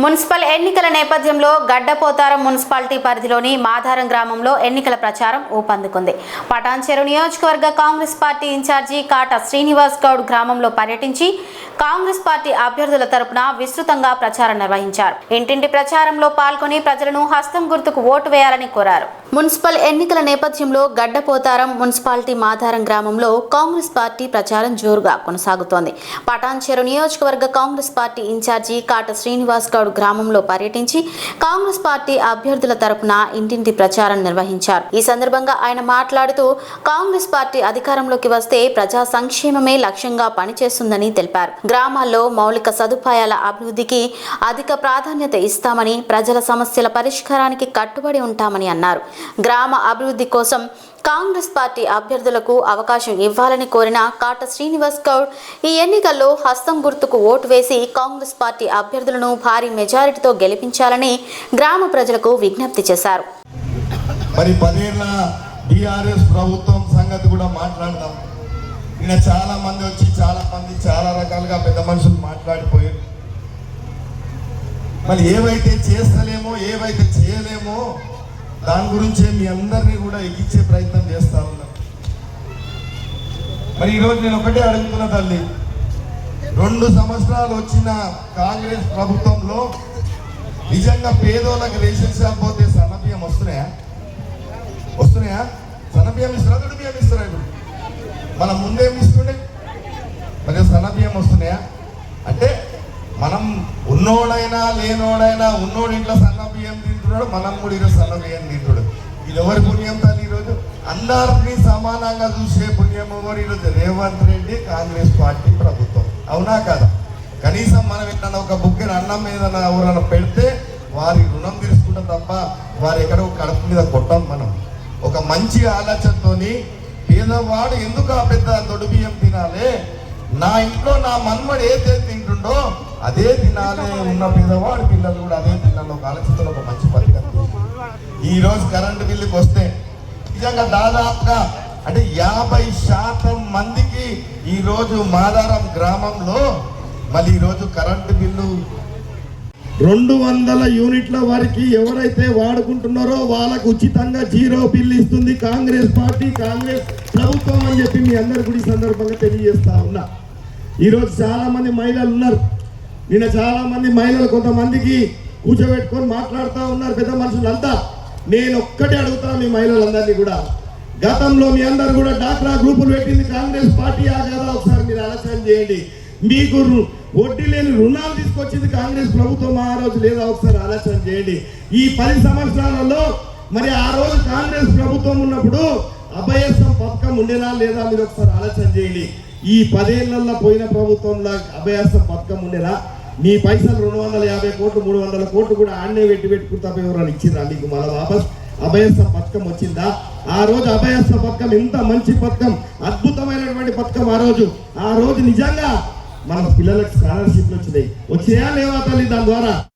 Municipal ఎన్నికల నేపథ్యంలో Gaddapotharam municipality పరిధిలోని మాధారం గ్రామంలో ఎన్నికల ప్రచారం ఊపందుకుంది. పటాన్చెరు నియోజకవర్గ కాంగ్రెస్ పార్టీ ఇన్ఛార్జి కాట శ్రీనివాస్ గౌడ్ గ్రామంలో పర్యటించి కాంగ్రెస్ పార్టీ అభ్యర్థుల తరపున విస్తృతంగా ప్రచారం నిర్వహించారు. ఇంటింటి ప్రచారంలో పాల్గొని ప్రజలను హస్తం గుర్తుకు ఓటు వేయాలని కోరారు. మున్సిపల్ ఎన్నికల నేపథ్యంలో గడ్డపోతారం మున్సిపాలిటీ మాధారం గ్రామంలో కాంగ్రెస్ పార్టీ ప్రచారం జోరుగా కొనసాగుతోంది. పటాన్చెరు నియోజకవర్గ కాంగ్రెస్ పార్టీ ఇన్ఛార్జి కాట శ్రీనివాస్ గౌడ్ గ్రామంలో పర్యటించి కాంగ్రెస్ పార్టీ అభ్యర్థుల తరపున ఇంటింటి ప్రచారం నిర్వహించారు. ఈ సందర్భంగా ఆయన మాట్లాడుతూ కాంగ్రెస్ పార్టీ అధికారంలోకి వస్తే ప్రజా సంక్షేమమే లక్ష్యంగా పనిచేస్తుందని తెలిపారు. గ్రామాల్లో మౌలిక సదుపాయాల అభివృద్ధికి అధిక ప్రాధాన్యత ఇస్తామని ప్రజల సమస్యల పరిష్కారానికి కట్టుబడి ఉంటామని అన్నారు. గ్రామ అభివృద్ధి కోసం కాంగ్రెస్ పార్టీ అభ్యర్థులకు అవకాశం ఇవ్వాలని కోరిన కాట శ్రీనివాస్ గౌడ్ ఈ ఎన్నికల్లో హస్తం గుర్తుకు ఓటు వేసి కాంగ్రెస్ పార్టీ అభ్యర్థులను భారీ మెజారిటీతో గెలిపించాలని గ్రామ ప్రజలకు విజ్ఞప్తి చేశారు. మరి పదేళ్ళ బీఆర్ఎస్ ప్రభుత్వం సంగతి కూడా మాట్లాడదాం. ఈయన చాలా మంది వచ్చి చాలా మంది చాలా రకాలుగా పెద్ద మనుషులు మాట్లాడిపోయారు. మరి ఏవైతే చేస్తలేమో ఏవైతే చేయలేమో దాని గురించే మీ అందరినీ కూడా ఎక్కించే ప్రయత్నం చేస్తా ఉన్నాం. మరి ఈరోజు నేను ఒకటే అడుగుతున్నా తల్లి. రెండు సంవత్సరాలు వచ్చిన కాంగ్రెస్ ప్రభుత్వంలో నిజంగా పేదోళ్ళకి రేషన్ షాప్ పోతే సన్నబియ్యం వస్తున్నాయా? వస్తున్నాయా? సన్నబియ్యం ఇస్తారా దొడ్డు బియ్యం ఇస్తారా ఇప్పుడు? మనం ముందేం ఇస్తుండే? మరి సన్నబియ్యం వస్తున్నాయా? అంటే మనం ఉన్నోడైనా లేనోడైనా ఉన్నోడి ఇంట్లో సన్న బియ్యం తింటున్నాడు మనం కూడా ఈరోజు సన్న బియ్యం ఇది ఎవరి పుణ్యం తల్లి ఈరోజు? అందరినీ సమానంగా చూసే పుణ్యం ఎవరు ఈరోజు? రేవంత్ రెడ్డి కాంగ్రెస్ పార్టీ ప్రభుత్వం. అవునా కదా? కనీసం మనం ఎక్కడన్నా ఒక బుక్కి అన్నం మీద ఎవరైనా పెడితే వారి రుణం తీసుకుంటాం తప్ప వారు ఎక్కడో కడుపు మీద కొట్టాం మనం. ఒక మంచి ఆలోచనతోని పేదవాడు ఎందుకు ఆ పెద్ద దొడ్డు బియ్యం తినాలి? నా ఇంట్లో నా మన్మడు ఏదైతే తింటుండో అదే తినాలే ఉన్న పేదవాడి పిల్లలు కూడా అదే తినాలి ఒక ఆలోచనతో ఒక మంచి పథకం ఈ రోజు కరెంటు బిల్లుకి వస్తే నిజంగా దాదాపుగా అంటే యాభై శాతం మందికి ఈరోజు మాదారం గ్రామంలో మళ్ళీ ఈరోజు కరెంటు బిల్లు రెండు వందల యూనిట్ల వరకు ఎవరైతే వాడుకుంటున్నారో వాళ్ళకు ఉచితంగా జీరో బిల్లు ఇస్తుంది కాంగ్రెస్ పార్టీ కాంగ్రెస్ ప్రభుత్వం అని చెప్పి మీ అందరు కూడా ఈ సందర్భంగా తెలియజేస్తా ఉన్నా. ఈరోజు చాలా మంది మహిళలు ఉన్నారు. నిన్న చాలా మంది మహిళలు కొంతమందికి కూర్చోబెట్టుకొని మాట్లాడుతూ ఉన్నారు పెద్ద మనుషులంతా. నేను ఒక్కటే అడుగుతాను మీ మహిళలందరినీ కూడా. గతంలో మీ అందరు కూడా డాక్రా గ్రూపులు పెట్టింది కాంగ్రెస్ పార్టీ ఆ కదా? ఒకసారి మీరు ఆలోచన చేయండి. మీకు వడ్డీ లేని రుణాలు తీసుకొచ్చింది కాంగ్రెస్ ప్రభుత్వం ఆ రోజు లేదా ఒకసారి ఆలోచన చేయండి. ఈ పది సంవత్సరాలలో మరి ఆ రోజు కాంగ్రెస్ ప్రభుత్వం ఉన్నప్పుడు అభయస్థం పథకం ఉండేనా లేదా? మీరు ఒకసారి ఆలోచన చేయండి. ఈ పదేళ్ళలో పోయిన ప్రభుత్వంలో అభయాస పథకం ఉండేలా మీ పైసలు రెండు వందల యాభై కోట్లు మూడు వందల కోట్లు కూడా ఆడనే పెట్టి పెట్టుకుంటా ఎవరైనా ఇచ్చిందా నీకు మళ్ళీ వాపస్ అభయస్థ పథకం వచ్చిందా? ఆ రోజు అభయస్థ పథకం ఇంత మంచి పథకం అద్భుతమైనటువంటి పథకం ఆ రోజు. ఆ రోజు నిజంగా మన పిల్లలకు స్కాలర్షిప్లు వచ్చినాయి. వచ్చాయా లేవా తల్లి దాని ద్వారా?